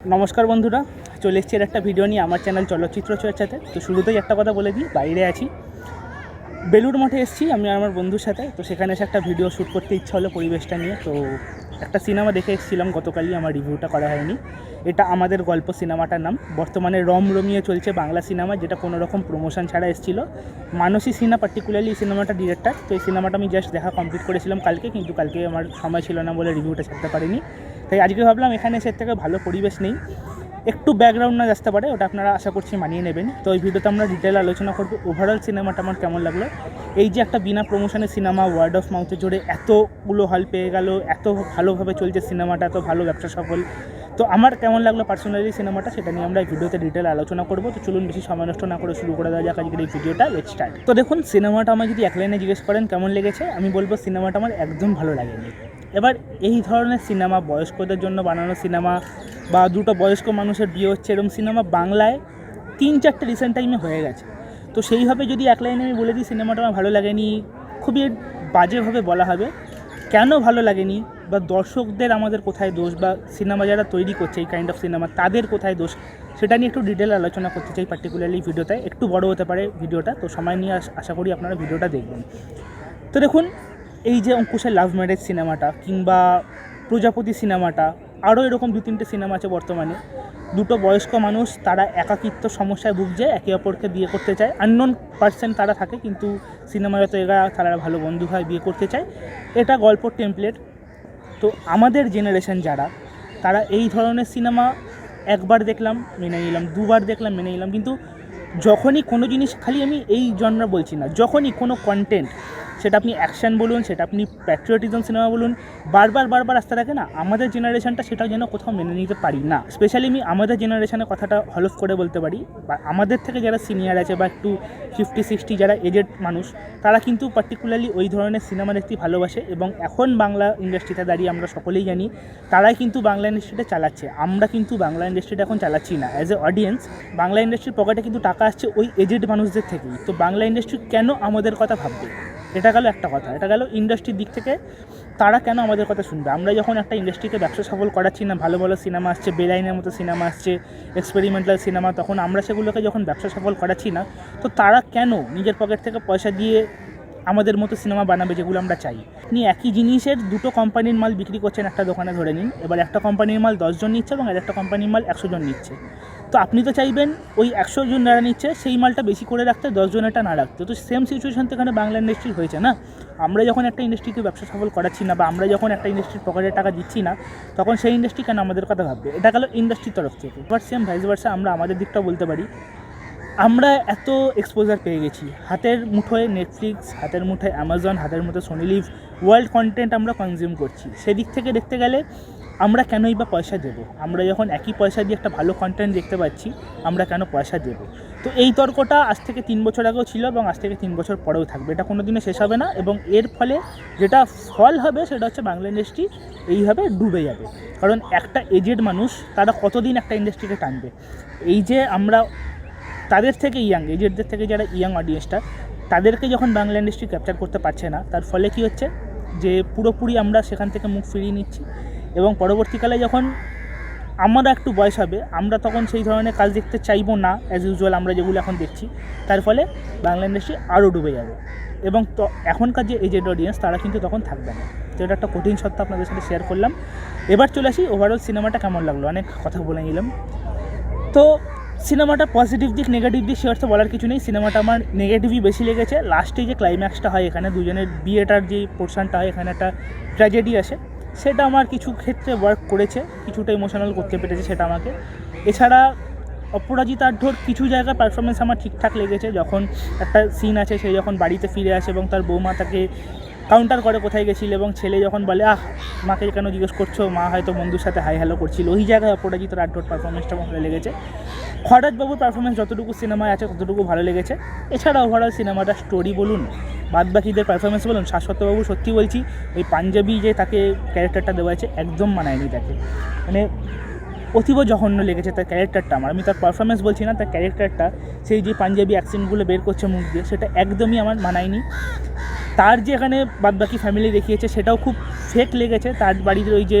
নমস্কার বন্ধুরা, চলে এসেছি একটা ভিডিও নিয়ে আমার চ্যানেল চলচ্চিত্র চর্চাতে। তো শুরুতেই একটা কথা বলে দিই, বাইরে আছি। বেলুর মঠে এসেছি আমি আমার বন্ধুর সাথে। তো সেখানে এসে একটা ভিডিও শ্যুট করতে ইচ্ছা হলো পরিবেশটা নিয়ে। তো একটা সিনেমা দেখে এসেছিলাম, গতকালই আমার রিভিউটা করা হয়নি। এটা আমাদের গল্প সিনেমাটার নাম। বর্তমানে রম রমিয়ে চলছে বাংলা সিনেমা যেটা কোনো রকম প্রমোশন ছাড়া এসেছিল। মানসী সিনহা পার্টিকুলারলি এই সিনেমাটা ডিরেক্টর তো এই সিনেমাটা আমি জাস্ট দেখা কমপ্লিট করেছিলাম কালকে, কিন্তু কালকে আমার সময় ছিল না বলে রিভিউটা ছাড়তে পারিনি। তাই আজকে ভাবলাম এখানে এসে থেকে ভালো পরিবেশ নেই। একটু ব্যাকগ্রাউন্ড না আসতে পারে, ওটা আপনারা আশা করছি মানিয়ে নেবেন। তো এই ভিডিওতে আমরা ডিটেল আলোচনা করব ওভারঅল সিনেমাটা আমার কেমন লাগল? এই যে একটা বিনা প্রমোশনের সিনেমা ওয়ার্ড অফ মাউথে জুড়ে এতগুলো হল পেয়ে গেল, এত ভালোভাবে চলছে সিনেমাটা এত ভালো ব্যবসা সফল। তো আমার কেমন লাগল পার্সোনালি সিনেমাটা সেটা নিয়ে আমরা এই ভিডিওতে ডিটেল আলোচনা করব। তো চলুন বেশি সময় নষ্ট না করে শুরু করে দেওয়া যাক আজকের এই ভিডিওটা লেট স্টার্ট তো দেখুন সিনেমাটা আমার যদি এক লাইনে জিজ্ঞেস করেন কেমন লেগেছে, আমি বলব সিনেমাটা আমার একদম ভালো লাগেনি। এবার এই ধরনের সিনেমা বয়স্কদের জন্য বানানো সিনেমা বা দুটো বয়স্ক মানুষের বিয়ে হচ্ছে এরকম সিনেমা বাংলায় তিন চারটে রিসেন্ট টাইমে হয়ে গেছে। তো সেইভাবে যদি এক লাইনে আমি বলে দিই, সিনেমাটা আমার ভালো লাগেনি, খুবই বাজেভাবে বলা হবে। কেন ভালো লাগেনি? বা দর্শকদের আমাদের কোথায় দোষ? বা সিনেমা যারা তৈরি করছে, এই কাইন্ড অফ সিনেমা তাদের কোথায় দোষ? সেটা নিয়ে একটু ডিটেল আলোচনা করতে চাই পার্টিকুলারলি ভিডিওতে। একটু বড় হতে পারে ভিডিওটা, তো সময় নিয়ে আশা করি আপনারা ভিডিওটা দেখবেন। তো দেখুন এই যে অঙ্কুশের লাভ ম্যারেজ সিনেমাটা কিংবা প্রজাপতি সিনেমাটা আরও এরকম দু তিনটে সিনেমা আছে বর্তমানে। দুটো বয়স্ক মানুষ, তারা একাকিত্ব সমস্যায় ভুগছে, একে অপরকে বিয়ে করতে চায়। আননোন পার্সেন্ট তারা থাকে, কিন্তু সিনেমায় তো এরা, তারা ভালো বন্ধু হয় বিয়ে করতে চায়। এটা গল্প টেমপ্লেট তো আমাদের জেনারেশন যারা, তারা এই ধরনের সিনেমা একবার দেখলাম, মেনে নিলাম, দুবার দেখলাম, মেনে নিলাম। কিন্তু যখনই কোনো জিনিস খালি আমি এই জন্য বলছি না, যখনই কোনো কন্টেন্ট সেটা আপনি অ্যাকশন বলুন, সেটা আপনি প্যাট্রিয়টিজম সিনেমা বলুন, বারবার বারবার আসতে থাকে না, আমাদের জেনারেশনটা সেটা যেন কোথাও মেনে নিতে পারি না। স্পেশালি আমি আমাদের জেনারেশনের কথাটা হলফ করে বলতে পারি, বা আমাদের থেকে যারা সিনিয়র আছে বা একটু ফিফটি সিক্সটি যারা এজেড মানুষ, তারা কিন্তু পার্টিকুলারলি ওই ধরনের সিনেমা দেখতে ভালোবাসে এবং এখন বাংলা ইন্ডাস্ট্রিতে দাঁড়িয়ে আমরা সকলেই জানি, তারাই কিন্তু বাংলা ইন্ডাস্ট্রিটা চালাচ্ছে। আমরা কিন্তু বাংলা ইন্ডাস্ট্রিটা এখন চালাচ্ছি না। অ্যাজ এ অডিয়েন্স বাংলা ইন্ডাস্ট্রির পকেটে কিন্তু টাকা আসছে ওই এজেড মানুষদের থেকেই। তো বাংলা ইন্ডাস্ট্রি কেন আমাদের কথা ভাববে? এটা গেল একটা কথা, এটা গেল ইন্ডাস্ট্রির দিক থেকে তারা কেন আমাদের কথা শুনবে? আমরা যখন একটা ইন্ডাস্ট্রিকে ব্যবসা সফল করাচ্ছি না, ভালো ভালো সিনেমা আসছে, বেলাইনের মতো সিনেমা আসছে এক্সপেরিমেন্টাল সিনেমা তখন আমরা সেগুলোকে যখন ব্যবসা সফল করাচ্ছি না, তো তারা কেন নিজের পকেট থেকে পয়সা দিয়ে আমাদের মতো সিনেমা বানাবে যেগুলো আমরা চাই? আপনি একই জিনিসের দুটো কোম্পানির মাল বিক্রি করছেন একটা দোকানে ধরে নিন, এবার একটা কোম্পানির মাল দশজন নিচ্ছে এবং আর একটা কোম্পানির মাল একশো জন নিচ্ছে। তো আপনি তো চাইবেন ওই একশো জন যারা নিচ্ছে, সেই মালটা বেশি করে রাখতে দশজনেরটা না রাখতে। তো সেম সিচুয়েশন তো এখানে বাংলা ইন্ডাস্ট্রি হয়েছে না? আমরা যখন একটা ইন্ডাস্ট্রিকে ব্যবসা সফল করাচ্ছি না, বা আমরা যখন একটা ইন্ডাস্ট্রির পকেটের টাকা দিচ্ছি না, তখন সেই ইন্ডাস্ট্রি কেন আমাদের কথা ভাববে? এটা গেল ইন্ডাস্ট্রির তরফ থেকে। এবার সেম ভাইস ভার্সা আমরা আমাদের দিকটাও বলতে পারি। আমরা এত এক্সপোজার পেয়ে গেছি। হাতের মুঠোয় নেটফ্লিক্স হাতের মুঠোয় অ্যামাজন হাতের মুঠোয় সোনি লিভ ওয়ার্ল্ড কন্টেন্ট আমরা কনজিউম করছি। সেদিক থেকে দেখতে গেলে আমরা কেনই বা পয়সা দেবো? আমরা যখন একই পয়সা দিয়ে একটা ভালো কন্টেন্ট দেখতে পাচ্ছি, আমরা কেন পয়সা দেবো? তো এই তর্কটা আজ থেকে তিন বছর আগেও ছিল এবং আজ থেকে তিন বছর পরেও থাকবে। এটা কোনো দিনে শেষ হবে না এবং এর ফলে যেটা ফল হবে সেটা হচ্ছে বাংলা ইন্ডাস্ট্রি এইভাবে ডুবে যাবে। কারণ একটা এজেড মানুষ, তারা কতদিন একটা ইন্ডাস্ট্রিকে টানবে? এই যে আমরা তাদের থেকে ইয়াং এজেডদের থেকে যারা ইয়াং অডিয়েন্সটা তাদেরকে যখন বাংলা ইন্ডাস্ট্রি ক্যাপচার করতে পারছে না, তার ফলে কী হচ্ছে? যে পুরোপুরি আমরা সেখান থেকে মুখ ফিরিয়ে নিচ্ছি। এবং পরবর্তীকালে যখন আমরা একটু বয়স হবে, আমরা তখন সেই ধরনের কাজ দেখতে চাইব না অ্যাজ ইউজুয়াল আমরা যেগুলো এখন দেখছি, তার ফলে বাংলা ইন্ডাস্ট্রি আরও ডুবে যাবে। এবং তো, এখনকার যে এজেড অডিয়েন্স তারা কিন্তু তখন থাকবে না। তো এটা একটা কঠিন সত্য আপনাদের সাথে শেয়ার করলাম। এবার চলে আসি ওভারঅল সিনেমাটা কেমন লাগল? অনেক কথা বলে নিলাম। তো সিনেমাটা পজিটিভ দিক নেগেটিভ দিক, সে অর্থে বলার কিছু নেই। সিনেমাটা আমার নেগেটিভই বেশি লেগেছে। লাস্টে যে ক্লাইম্যাক্সটা হয় এখানে, দুজনের বিয়েটার যে পোর্শনটা হয়, এখানে একটা ট্র্যাজেডি আসে। সেটা আমার কিছু ক্ষেত্রে ওয়ার্ক করেছে, কিছুটা ইমোশনাল করতে পেরেছে সেটা আমাকে। এছাড়া অপরাজিত ধর কিছু জায়গায় পারফরমেন্স আমার ঠিকঠাক লেগেছে, যখন একটা সিন আছে সে যখন বাড়িতে ফিরে আসে এবং তার বৌমা তাকে কাউন্টার করে কোথায় গেছিল এবং ছেলে যখন বলে, আহ, মাকে কেন জিজ্ঞেস করছ? মা হয়তো বন্ধুর সাথে হাই হ্যালো করছিল। ওই জায়গায় অপরাজিত রাঠোর পারফরমেন্সটা ভালো লেগেছে। খরাজবাবুর পারফরমেন্স যতটুকু সিনেমায় আছে, ততটুকু ভালো লেগেছে। এছাড়া ওভারঅল সিনেমাটা স্টোরি বলুন, বাদবাকিদের পারফরমেন্স বলুন শাশ্বতবাবু সত্যি বলছি, ওই পাঞ্জাবি যে তাকে ক্যারেক্টারটা দেওয়া আছে একদম মানায়নি তাকে। মানে অতীব জঘন্য লেগেছে তার ক্যারেক্টারটা আমার। আমি তার পারফরমেন্স বলছি না, তার ক্যারেক্টারটা সেই যে পাঞ্জাবি অ্যাকসেন্টগুলো বের করছে মুখ দিয়ে, সেটা একদমই আমার মানায়নি। তার যে এখানে বাদবাকি ফ্যামিলি দেখিয়েছে, সেটাও খুব ফেক লেগেছে। তার বাড়ির ওই যে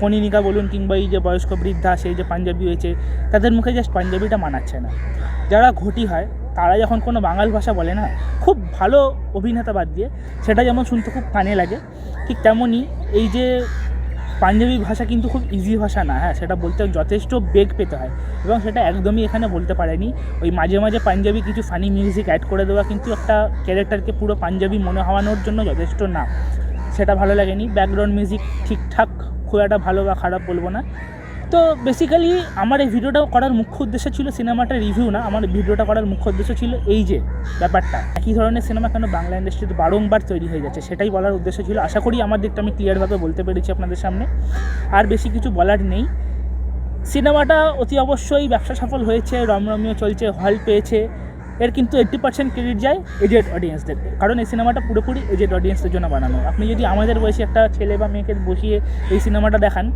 কনিনিকা বলুন কিংবা এই যে বয়স্ক বৃদ্ধা, সেই যে পাঞ্জাবি হয়েছে, তাদের মুখে জাস্ট পাঞ্জাবিটা মানাচ্ছে না। যারা ঘটি হয়, তারা যখন কোনো বাঙাল ভাষা বলে না, খুব ভালো অভিনেতা বাদ দিয়ে, সেটা যেমন শুনতে খুব কানে লাগে, ঠিক তেমনই এই যে পাঞ্জাবি ভাষা কিন্তু খুব ইজি ভাষা না হ্যাঁ সেটা বলতে যথেষ্ট বেগ পেতে হয়। এবং সেটা একদমই এখানে বলতে পারেনি। ওই মাঝে মাঝে পাঞ্জাবি কিছু ফানি মিউজিক অ্যাড করে দেওয়া কিন্তু একটা ক্যারেক্টারকে পুরো পাঞ্জাবি মনে হওয়ানোর জন্য যথেষ্ট না। সেটা ভালো লাগেনি। ব্যাকগ্রাউন্ড মিউজিক ঠিকঠাক খুব একটা ভালো বা খারাপ বলব না। তো বেসিক্যালি আমার এই ভিডিওটা করার মুখ্য উদ্দেশ্য ছিল সিনেমাটা রিভিউ না, আমার ভিডিওটা করার মুখ্য উদ্দেশ্য ছিল এই যে ব্যাপারটা। একই ধরনের সিনেমা কেন বাংলা ইন্ডাস্ট্রিতে বারংবার তৈরি হয়ে যাচ্ছে সেটাই বলার উদ্দেশ্য ছিল। আশা করি আমার দিকটা আমি ক্লিয়ারভাবে বলতে পেরেছি আপনাদের সামনে। আর বেশি কিছু বলার নেই। সিনেমাটা অতি অবশ্যই ব্যবসা সফল হয়েছে, রমরমিও চলছে হল পেয়েছে। এর কিন্তু এইট্টি পার্সেন্ট ক্রেডিট যায় এজেড অডিয়েন্সদের কারণ এই সিনেমাটা পুরোপুরি এজেড অডিয়েন্সদের জন্য বানানো। আপনি যদি আমাদের বয়সী একটা ছেলে বা মেয়েকে বসিয়ে এই সিনেমাটা দেখান,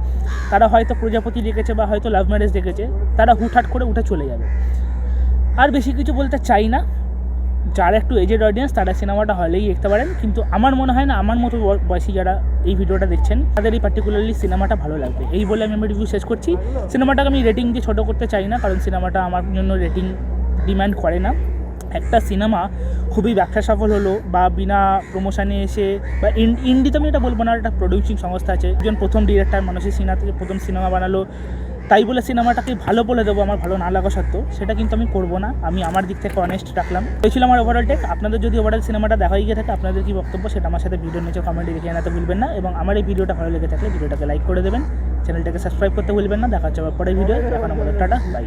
তারা হয়তো প্রজাপতি দেখেছে বা হয়তো লাভ ম্যারেজ দেখেছে, তারা হুটহাট করে উঠে চলে যাবে। আর বেশি কিছু বলতে চাই না। যারা একটু এজেড অডিয়েন্স তারা সিনেমাটা হলেই দেখতে পারেন। কিন্তু আমার মনে হয় না, আমার মতো বয়সী যারা এই ভিডিওটা দেখছেন তাদের এই পার্টিকুলারলি সিনেমাটা ভালো লাগবে। এই বলে আমি আমার রিভিউ শেষ করছি। সিনেমাটাকে আমি রেটিং দিয়ে ছোটো করতে চাই না, কারণ সিনেমাটা আমার জন্য রেটিং ডিমান্ড করে না। একটা সিনেমা খুবই ব্যবসা সফল হলো বা বিনা প্রমোশনে এসে বা ইন- ইন্ডি আমি এটা বলব না একটা প্রডিউসিং সংস্থা আছে। একজন প্রথম ডিরেক্টর মানুষের সিনেমা থেকে প্রথম সিনেমা বানালো। তাই বলে সিনেমাটাকে ভালো বলে দেবো আমার ভালো না লাগা সত্ত্বেও, সেটা কিন্তু আমি করব না। আমি আমার দিক থেকে অনেস্ট রাখলাম। এই ছিল আমার ওভারঅল টেক আপনাদের যদি ওভারঅল সিনেমাটা দেখা গিয়ে থাকে, আপনাদের কি বক্তব্য সেটা আমার সাথে ভিডিওর নিচে কমেন্টে লিখে জানাতে ভুলবেন না। এবং আমার এই ভিডিওটা ভালো লেগে থাকলে ভিডিওটাকে লাইক করে দেবেন। চ্যানেলটাকে সাবস্ক্রাইব করতে ভুলবেন না। দেখা হচ্ছে পরের ভিডিও এখন আমাদের টাটা বাই